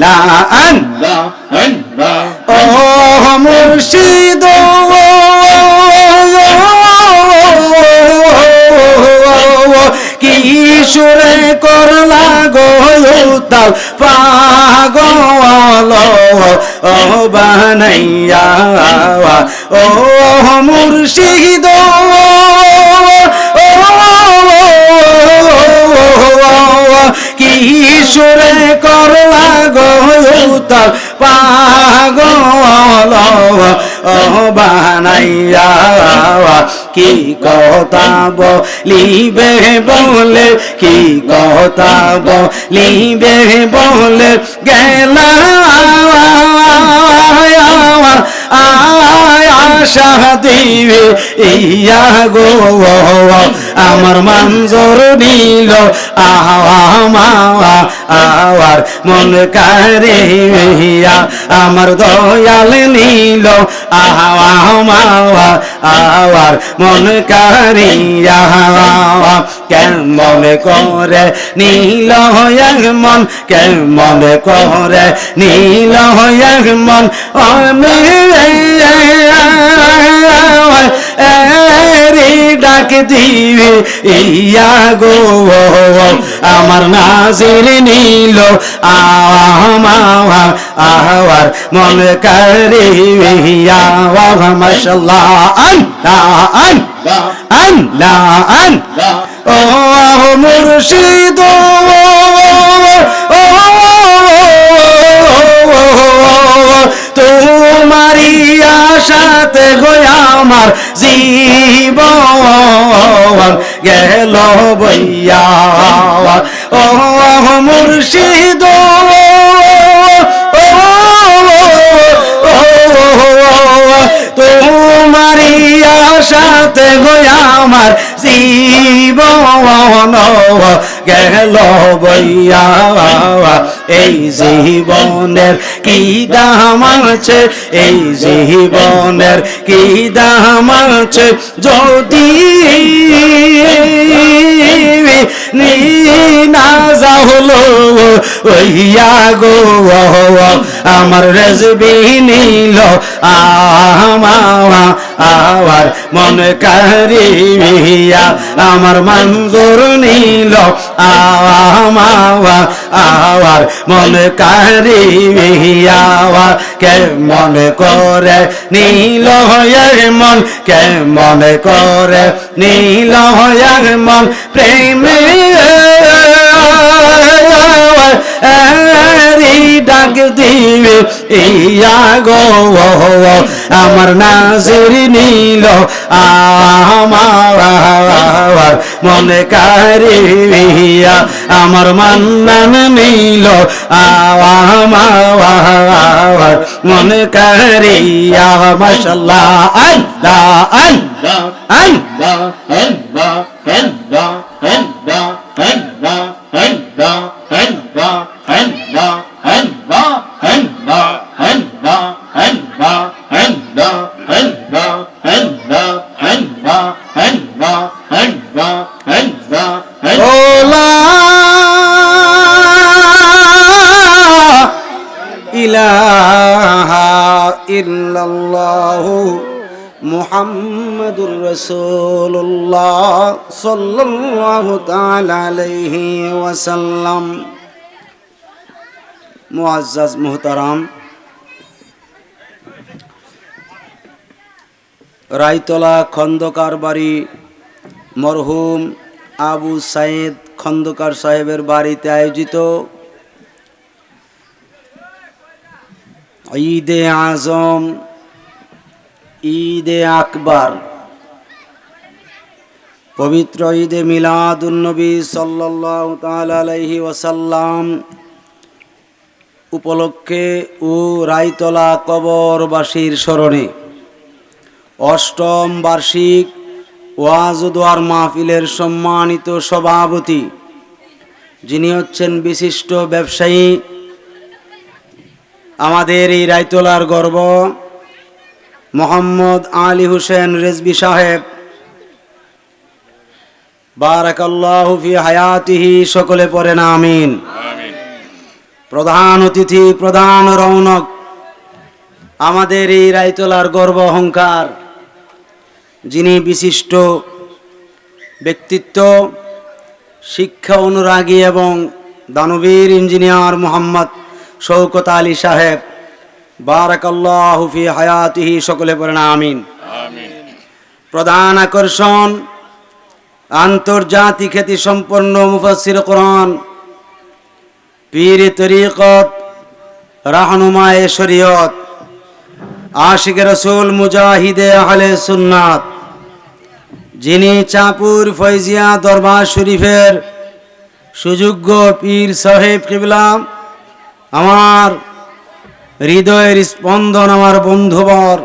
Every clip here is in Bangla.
লা আন ও মুর্শিদ কি সুরে করলা গোতাল পাগল ও বানাইয়া ও মুর্শিদ কি সুরে করলা গোতাল পাগল ও বানাইয়া কি কথা বলিবে বলে, কি কথা বলিবে বলে গেলা। আশা দিবে ইয়া গো আমার মানজর নিল আওয়ার মন কারে আমার দয়াল নিল আওয়ার মন কারিয়া কেমন করে নীল মন, কেমন করে নীল মন, আমি দিবে ইয়া গো আমার নাজির নীল আওয়ার। মন করে ইয়া মাশাল্লাহ আন আন আন ও মুর্শিদ তোমারি আশাতে গয়া আমার জীবন গেল বইয়া। ও মুর্শিদ তোমারি আশাতে গয়া আমার জীবন গেল বইয়া। এই জীবনের কি দাম আছে? এই জীবনের কি দাম আছে? যদি না যাহলো ওইয়া গো আমার রেজবি নিল আবার মন কারিয়া আমার মঞ্জুর নিল আবার মন কারিয়া, কে মন করে নীল কে মন করে নীল মন প্রেমে ডাক দিবে ইয়া গো, আমার নাজির নীল, আমার মনে কারিয়া, আমার মান্নান নীল, আমার মনে কারিয়া, মাশাল্লাহ, আল্লাহ আল্লাহ আল্লাহ ওলা ইল্লাল্লাহু মুহাম্মাদুর রাসূলুল্লাহ সাল্লাল্লাহু তাআলা আলাইহি ওয়াসাল্লাম। মুআজ্জাজ মুহতারাম, রায়তলা খন্দকার বাড়ি, মরহুম আবু সাইদ খন্দকার সাহেবের বাড়িতে আয়োজিত ঈদে আজম, ঈদে আকবর, পবিত্র ঈদে মিলাদুন্নবী সাল্লাল্লাহু তাআলা আলাইহি ওয়াসাল্লাম, উপলক্ষে ও রায়তলা কবরবাসীর স্মরণে অষ্টম বার্ষিক ওয়াজ দোয়ার মাহফিলের সম্মানিত সভাপতি, যিনি হচ্ছেন বিশিষ্ট ব্যবসায়ী আমাদের এই রায়তলার গর্ব মোহাম্মদ আলী হোসেন রেজবি সাহেব। বারাকাল্লাহু ফি হায়াতিহি সকলে পড়েন আমিন। প্রধান অতিথি প্রধান রৌনক আমাদের এই রায়তলার গর্ব অহংকার। যিনি বিশিষ্ট ব্যক্তিত্ব শিক্ষা অনুরাগী এবং দানবীর ইঞ্জিনিয়ার মোহাম্মদ শৌকত আলী সাহেব বারাকাল্লাহু ফি হায়াতিহি সকলে পড়েন আমিন। প্রধান আকর্ষণ আন্তর্জাতিক খ্যাতি সম্পন্ন মুফাসসির কোরআন পীর তরিকত রাহনুমায়ে শরীয়ত আশিক রসুল মুজাহিদে আহলে সুন্নাত যিনি চাপুর ফৈজিয়া দরবার শরীফের সুযোগ্য পীর সাহেব কিবলা আমার হৃদয়ের স্পন্দন আমার বন্ধুবর,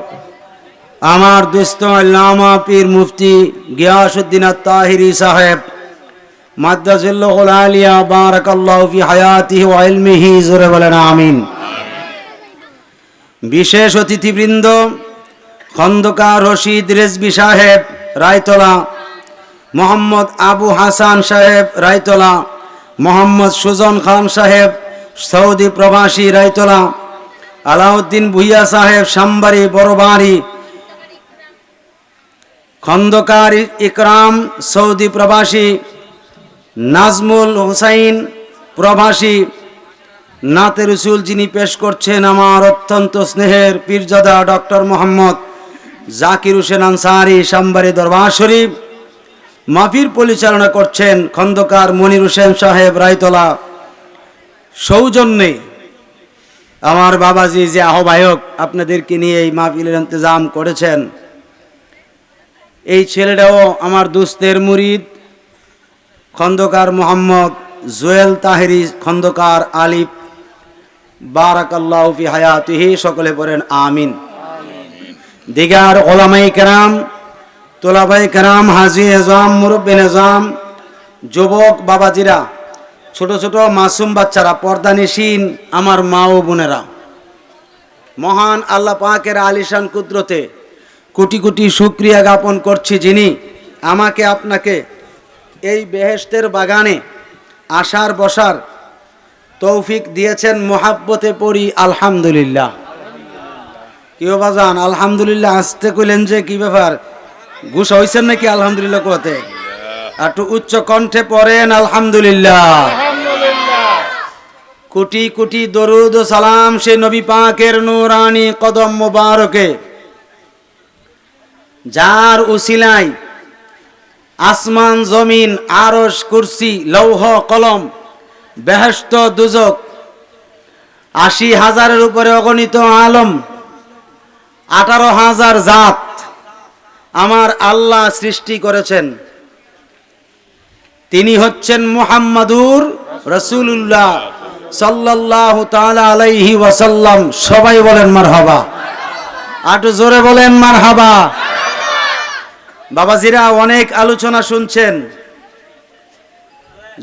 আমার দুস্থ আল্লামা পীর মুফতি গিয়াসুদ্দিন তাহিরি সাহেব মাদ্দাজুল্লাহ আলিয়া বারাকাল্লাহু ফি হায়াতিহি ওয়া ইলমিহি, জোরে বলেন আমিন। বিশেষ অতিথিবৃন্দ, খন্দকার রশিদ রেজবি সাহেব, রায়তলা, মোহাম্মদ আবু হাসান সাহেব, রায়তলা, মোহাম্মদ সুজন খান সাহেব সৌদি প্রবাসী রায়তলা, আলাউদ্দিন ভুইয়া সাহেব, সাম্বারি, বড়বাড়ি, খন্দকার ইকরাম, সৌদি প্রবাসী, নাজমুল হুসাইন প্রবাসী নাতে রসুল যিনি পেশ করছেন আমার অত্যন্ত স্নেহের পীরজাদা ডক্টর মোহাম্মদ জাকির হোসেন আনসারি, সাম্বারি দরবার শরীফ মাফির পরিচালনা করছেন খন্দকার মনির হোসেন সাহেব, রায়তলা। সৌজন্যে আমার বাবাজি যে আহ্বায়ক আপনাদেরকে নিয়ে এই মাহফিলের ইন্তজাম করেছেন, এই ছেলেটাও আমার দুস্তের মুরিদ, খন্দকার মোহাম্মদ জুয়েল তাহেরি, খন্দকার আলিফ, বারাকাল্লাহ ফি হায়াতিহি, সকলে পড়েন আমিন। দিগার ওলামাই কেরাম তোলাবাই কেরাম, হাজি এজাম মুরব্বিন এজাম, যুবক বাবাজিরা ছোট ছোট মাসুম বাচ্চারা পর্দানিসীন আমার মা ও বোনেরা। মহান আল্লাহ পাকের আলিশান কুদরতে কোটি কোটি সুক্রিয়া জ্ঞাপন করছি যিনি আমাকে আপনাকে এই বেহেস্তের বাগানে আসার, বসার তৌফিক দিয়েছেন। মোহাব্বতে পড়ি, আলহামদুলিল্লাহ। কেউ বাজান, আলহামদুলিল্লাহ, আসতে কইলেন যে কি ব্যাপার? ঘুষ হয়েছেন নাকি আলহামদুলিল্লাহ কোয়াতে? একটু উচ্চ কণ্ঠে পড়েন আলহামদুলিল্লাহ। কোটি কোটি দরুদ সালাম সে নবী পাকের নুরানি কদম মোবারকে। যার উসিলাই আসমান জমিন আরস কুরসি লৌহ কলম বেহস্ত দুজক আশি হাজারের উপরে অগণিত আলম আঠারো হাজার জাত আমার আল্লাহ সৃষ্টি করেছেন। তিনি হচ্ছেন মুহাম্মাদুর রসুল্লাহ সাল্লাহ আলাইহি ওয়াসাল্লাম। সবাই বলেন মার হাবা আটু জোরে বলেন মার হাবা বাবাজিরা, অনেক আলোচনা শুনছেন।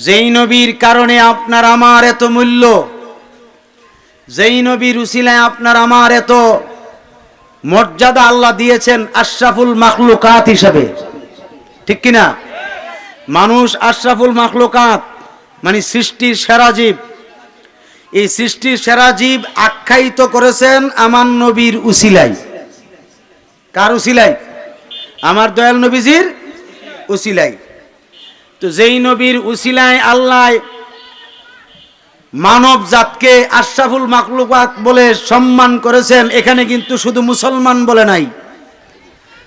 যেই নবীর কারণে আপনার আমার এত মূল্য, যেই নবীর উসিলায় আপনার আমার এত মর্যাদা আল্লাহ দিয়েছেন আশরাফুল মাখলুকাত হিসাবে। ঠিক কিনা? মানুষ আশরাফুল মাখলুকাত মানে সৃষ্টির সেরা জীব। এই সৃষ্টির সেরা জীব আখ্যায়িত করেছেন আমার নবীর উসিলাই কার উসিলাই আমার দয়াল নবীজির উসিলাই তো যেই নবীর উসিলায় আল্লাহ মানব জাতকে আশরাফুল মাকলুকাত বলে সম্মান করেছেন, এখানে কিন্তু শুধু মুসলমান বলে নাই।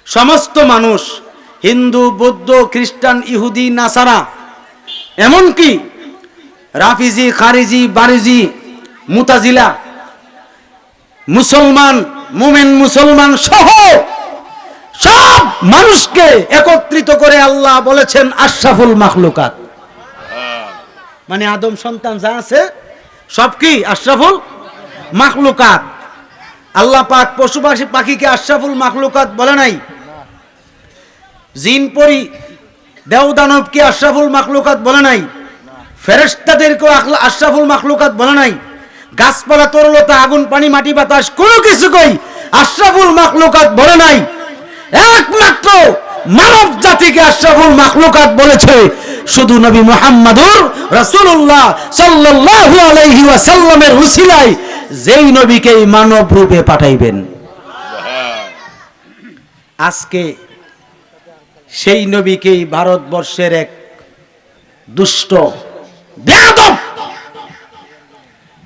সমস্ত মানুষ হিন্দু, বৌদ্ধ, খ্রিস্টান, ইহুদি, নাসারা, এমনকি রাফিজি, খারিজি, বারিজি, মুতাজিলা, মুসলমান, মুমেন, মুসলমান সহ সব মানুষকে একত্রিত করে আল্লাহ বলেছেন আশরাফুল মাখলুকাত। মানে আদম সন্তান যা আছে, সব কি আশরাফুল মাখলুকাত? আল্লাহ পাক পশু পাখি পাখিকে আশরাফুল মাখলুকাত বলে নাই? জিন পরি দেও দানবকে আশরাফুল মাখলুকাত বলে নাই? ফেরেস্তাদেরকেও আশরাফুল মাখলুকাত বলে নাই? গাছপালা তরলতা, আগুন, পানি, মাটি, বাতাস, কোনো কিছু কই আশরাফুল মাখলুকাত বলে নাই? একমাত্র মানব জাতিকে আশরাফুল মাখলুকাত বলেছে। শুধু নবী মুহাম্মাদুর রাসূলুল্লাহ সাল্লাল্লাহু আলাইহি ওয়াসাল্লামের উসিলায় যেই নবীকে মানব রূপে পাঠাইবেন। আজকে সেই নবীকেই ভারতবর্ষের এক দুষ্ট বেয়াদব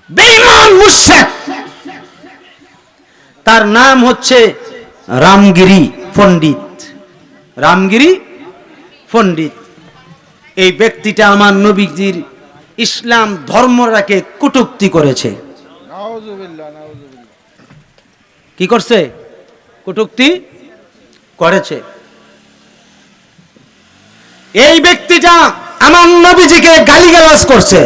বেঈমান মুশরিক। তার নাম হচ্ছে রামগিরি পণ্ডিত। রামগিরি পণ্ডিত। এই ব্যক্তিটা আমার নবীজির ইসলাম ধর্মটাকে কটুক্তি করেছে। কি করছে? কটুক্তি করেছে। এই ব্যক্তিটা আমার নবীজিকে গালিগালাজ করছে।